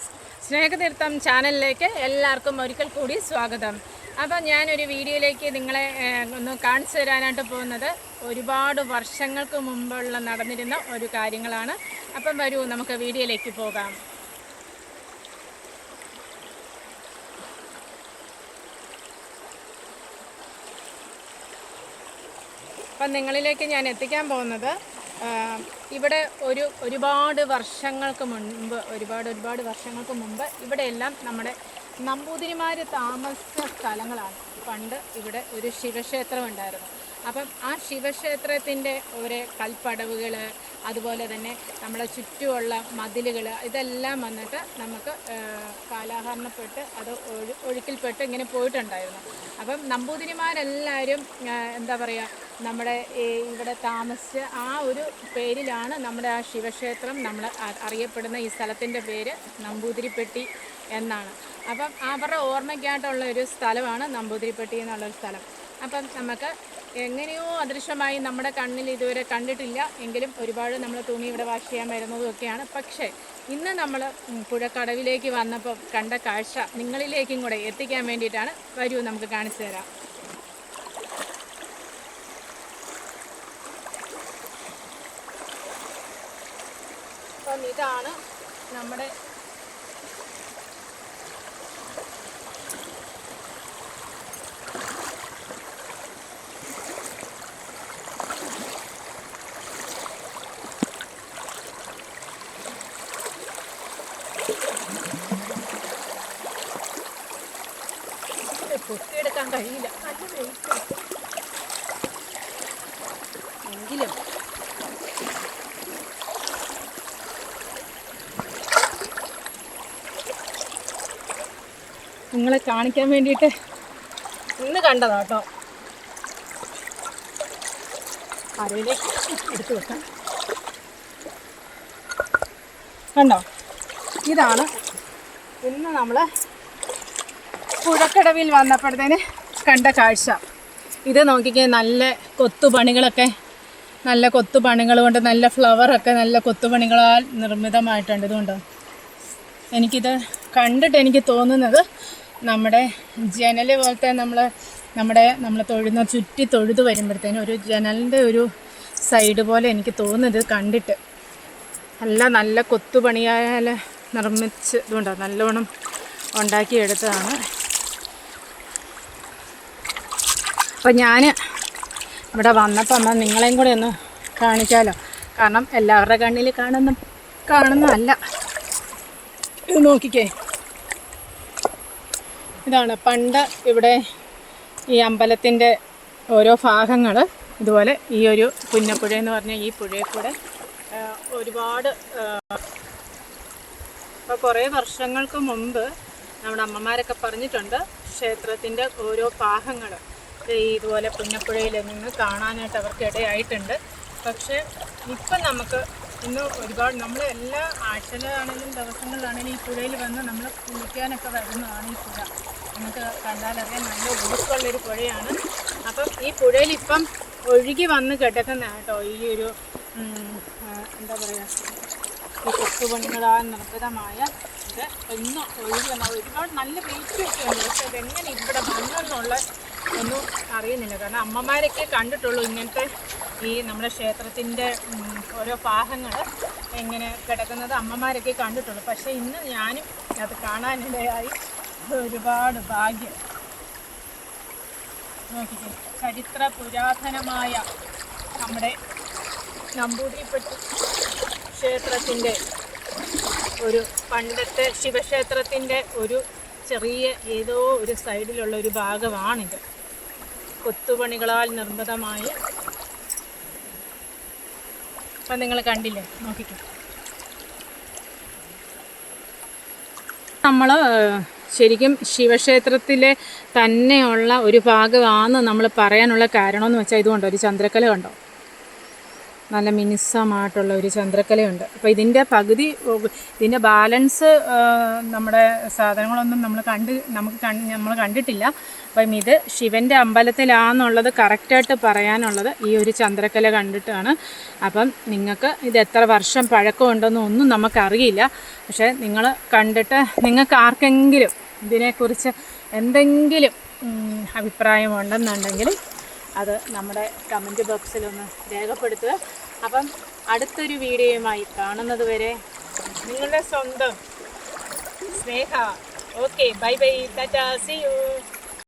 Friends Snehatheertham ചാനലിലേക്ക് എല്ലാവർക്കും ഒരിക്കൽ കൂടി സ്വാഗതം. അപ്പം ഞാനൊരു വീഡിയോയിലേക്ക് നിങ്ങളെ ഒന്ന് കാണിച്ചു തരാനായിട്ട് പോകുന്നത് ഒരുപാട് വർഷങ്ങൾക്ക് മുമ്പുള്ള നടന്നിരുന്ന ഒരു കാര്യങ്ങളാണ്. അപ്പം വരൂ നമുക്ക് വീഡിയോയിലേക്ക് പോകാം. അപ്പം നിങ്ങളിലേക്ക് ഞാൻ എത്തിക്കാൻ പോകുന്നത് ഇവിടെ ഒരു ഒരുപാട് വർഷങ്ങൾക്ക് മുൻപ് ഒരുപാട് ഒരുപാട് വർഷങ്ങൾക്ക് മുമ്പ് ഇവിടെയെല്ലാം നമ്മുടെ നമ്പൂതിരിമാർ താമസിച്ച സ്ഥലങ്ങളാണ്. പണ്ട് ഇവിടെ ഒരു ശിവക്ഷേത്രം ഉണ്ടായിരുന്നു അപ്പം ആ ശിവക്ഷേത്രത്തിന്റെ ഒരു കൽപ്പടവുകൾ അതുപോലെ തന്നെ നമ്മളെ ചുറ്റുമുള്ള മതിലുകൾ ഇതെല്ലാം വന്നിട്ട് നമുക്ക് കാലാഹരണപ്പെട്ട് അത് ഒഴു ഒഴുക്കിൽപ്പെട്ട് ഇങ്ങനെ പോയിട്ടുണ്ടായിരുന്നു. അപ്പം നമ്പൂതിരിമാരെല്ലാവരും എന്താ പറയുക നമ്മുടെ ഇവിടെ താമസിച്ച് ആ ഒരു പേരിലാണ് നമ്മുടെ ആ ശിവക്ഷേത്രം നമ്മൾ അറിയപ്പെടുന്ന ഈ സ്ഥലത്തിന്റെ പേര് നമ്പൂതിരിപ്പെട്ടി എന്നാണ്. അപ്പം അവരുടെ ഓർമ്മയ്ക്കായിട്ടുള്ള ഒരു സ്ഥലമാണ് നമ്പൂതിരിപ്പെട്ടി എന്നുള്ളൊരു സ്ഥലം. അപ്പം നമുക്ക് എങ്ങനെയോ അദൃശ്യമായി നമ്മുടെ കണ്ണിൽ ഇതുവരെ കണ്ടിട്ടില്ല. എങ്കിലും ഒരുപാട് നമ്മൾ തുണി ഇവിടെ വാഷ് ചെയ്യാൻ വരുന്നതും ഒക്കെയാണ് പക്ഷേ ഇന്ന് നമ്മൾ പുഴക്കടവിലേക്ക് വന്നപ്പോൾ കണ്ട കാഴ്ച നിങ്ങളിലേക്കും കൂടെ എത്തിക്കാൻ വേണ്ടിയിട്ടാണ്. വരൂ നമുക്ക് കാണിച്ചു തരാം. അപ്പം ഇതാണ് നമ്മുടെ കഴിയില്ല. നല്ല വെയിറ്റ് എങ്കിലും. നിങ്ങളെ കാണിക്കാൻ വേണ്ടിയിട്ട് ഇന്ന് കണ്ടതാ കേട്ടോ. അരയിലേക്ക് എടുത്തു വെക്കാം. കണ്ടോ? ഇതാണ് ഇന്ന് നമ്മൾ പുഴക്കടവിൽ വന്നപ്പോഴത്തേന് കണ്ട കാഴ്ച. ഇത് നോക്കിക്കേ നല്ല കൊത്തുപണികളൊക്കെ നല്ല കൊത്തുപണികൾ കൊണ്ട് നല്ല ഫ്ലവറൊക്കെ നല്ല കൊത്തുപണികളാൽ നിർമ്മിതമായിട്ടുണ്ട് ഇതുകൊണ്ട്. എനിക്കിത് കണ്ടിട്ട് എനിക്ക് തോന്നുന്നത് നമ്മുടെ ജനൽ പോലത്തെ നമ്മൾ നമ്മുടെ നമ്മൾ തൊഴുന്ന ചുറ്റി തൊഴുത് വരുമ്പോഴത്തേനും ഒരു ജനലിന്റെ ഒരു സൈഡ് പോലെ എനിക്ക് തോന്നുന്നത് കണ്ടിട്ട്. നല്ല നല്ല കൊത്തുപണിയായാൽ നിർമ്മിച്ച് ഇതുകൊണ്ടാണ് നല്ലോണം ഉണ്ടാക്കിയെടുത്തതാണ്. അപ്പം ഞാൻ ഇവിടെ വന്നപ്പോൾ അമ്മ നിങ്ങളെയും കൂടെ ഒന്ന് കാണിക്കാമല്ലോ കാരണം എല്ലാവരുടെ കണ്ണിൽ കാണുന്ന കാണുന്നതല്ല. ഇത് നോക്കിക്കേ. ഇതാണ് പണ്ട് ഇവിടെ ഈ അമ്പലത്തിന്റെ ഓരോ ഭാഗങ്ങൾ ഇതുപോലെ ഈ ഒരു പുന്നപ്പുഴ എന്ന് പറഞ്ഞ ഈ പുഴയിൽ കൂടെ ഒരുപാട് ഇപ്പോൾ കുറേ വർഷങ്ങൾക്ക് മുമ്പ് നമ്മുടെ അമ്മമാരൊക്കെ പറഞ്ഞിട്ടുണ്ട് ക്ഷേത്രത്തിന്റെ ഓരോ ഭാഗങ്ങൾ ഇതുപോലെ പുന്നപ്പുഴയിൽ നിന്ന് കാണാനായിട്ട് അവർക്ക് ഇടയായിട്ടുണ്ട്. പക്ഷേ ഇപ്പം നമുക്ക് ഇന്ന് ഒരുപാട് നമ്മൾ എല്ലാ ആഴ്ചയിലാണെങ്കിലും ദിവസങ്ങളിലാണെങ്കിലും ഈ പുഴയിൽ വന്ന് നമ്മൾ കുളിക്കാനൊക്കെ വരുന്നതാണ് ഈ പുഴ. നമുക്ക് കണ്ടാലറിയാൻ നല്ല ഒഴുക്കുള്ളൊരു പുഴയാണ്. അപ്പം ഈ പുഴയിൽ ഇപ്പം ഒഴുകി വന്ന് കിടക്കുന്ന കേട്ടോ ഈ ഒരു എന്താ പറയുക ഈ കൊത്തുപണികളാൽ നിർമ്മിതമായ ഇത് ഇന്ന് ഒഴുകി വന്ന ഒരുപാട് നല്ല വെയിറ്റ് ഒക്കെ ഉണ്ട്. പക്ഷെ അതെങ്ങനെ ഇവിടെ വന്നെന്നുള്ള ഒന്നും അറിയുന്നില്ല. കാരണം അമ്മമാരൊക്കെ കണ്ടിട്ടുള്ളൂ ഇങ്ങനത്തെ ഈ നമ്മുടെ ക്ഷേത്രത്തിന്റെ ഓരോ ഭാഗങ്ങൾ എങ്ങനെ കിടക്കുന്നത് അമ്മമാരൊക്കെ കണ്ടിട്ടുള്ളൂ. പക്ഷേ ഇന്ന് ഞാനും അത് കാണാനിടയായി. ഒരുപാട് ഭാഗ്യം. നോക്കിക്കേ ചരിത്ര പുരാതനമായ നമ്മുടെ നമ്പൂതിരിപ്പെട്ടി ക്ഷേത്രത്തിന്റെ ഒരു പണ്ടത്തെ ശിവക്ഷേത്രത്തിന്റെ ഒരു ചെറിയ ഏതോ ഒരു സൈഡിലുള്ള ഒരു ഭാഗമാണിത്. കൊത്തുപണികളാൽ നിർമ്മിതമായ അപ്പം നിങ്ങൾ കണ്ടില്ലേ? നോക്കിക്കോ. നമ്മൾ ശരിക്കും ശിവക്ഷേത്രത്തിലെ തന്നെയുള്ള ഒരു ഭാഗമാണ് നമ്മൾ പറയാനുള്ള കാരണമെന്ന് വെച്ചാൽ ഇതുകൊണ്ടോ? ഒരു ചന്ദ്രക്കല കണ്ടോ? നല്ല മിനുസമായിട്ടുള്ള ഒരു ചന്ദ്രക്കലയുണ്ട്. അപ്പോൾ ഇതിന്റെ പകുതി ഇതിന്റെ ബാലൻസ് നമ്മുടെ സാധനങ്ങളൊന്നും നമ്മൾ കണ്ട് നമുക്ക് നമ്മൾ കണ്ടിട്ടില്ല. അപ്പം ഇത് ശിവന്റെ അമ്പലത്തിലാണെന്നുള്ളത് കറക്റ്റായിട്ട് പറയാനുള്ളത് ഈ ഒരു ചന്ദ്രക്കല കണ്ടിട്ടാണ്. അപ്പം നിങ്ങൾക്ക് ഇത് എത്ര വർഷം പഴക്കമുണ്ടെന്ന് ഒന്നും നമുക്കറിയില്ല. പക്ഷേ നിങ്ങൾ കണ്ടിട്ട് നിങ്ങൾക്ക് ആർക്കെങ്കിലും ഇതിനെക്കുറിച്ച് എന്തെങ്കിലും അഭിപ്രായമുണ്ടെന്നുണ്ടെങ്കിൽ അത് നമ്മുടെ കമന്റ് ബോക്സിലൊന്ന് രേഖപ്പെടുത്തുക. അപ്പം അടുത്തൊരു വീഡിയോയുമായി കാണുന്നത് വരെ നിങ്ങളുടെ സ്വന്തം Sneha. Okay bye bye tata see you